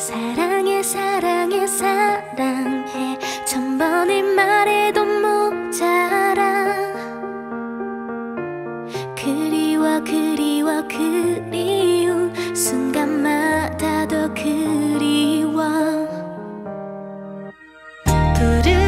사랑해 사랑해 사랑해. 천 번을 말해도 모자라. 그리워 그리워 그리운 순간마다 더 그리워. 부르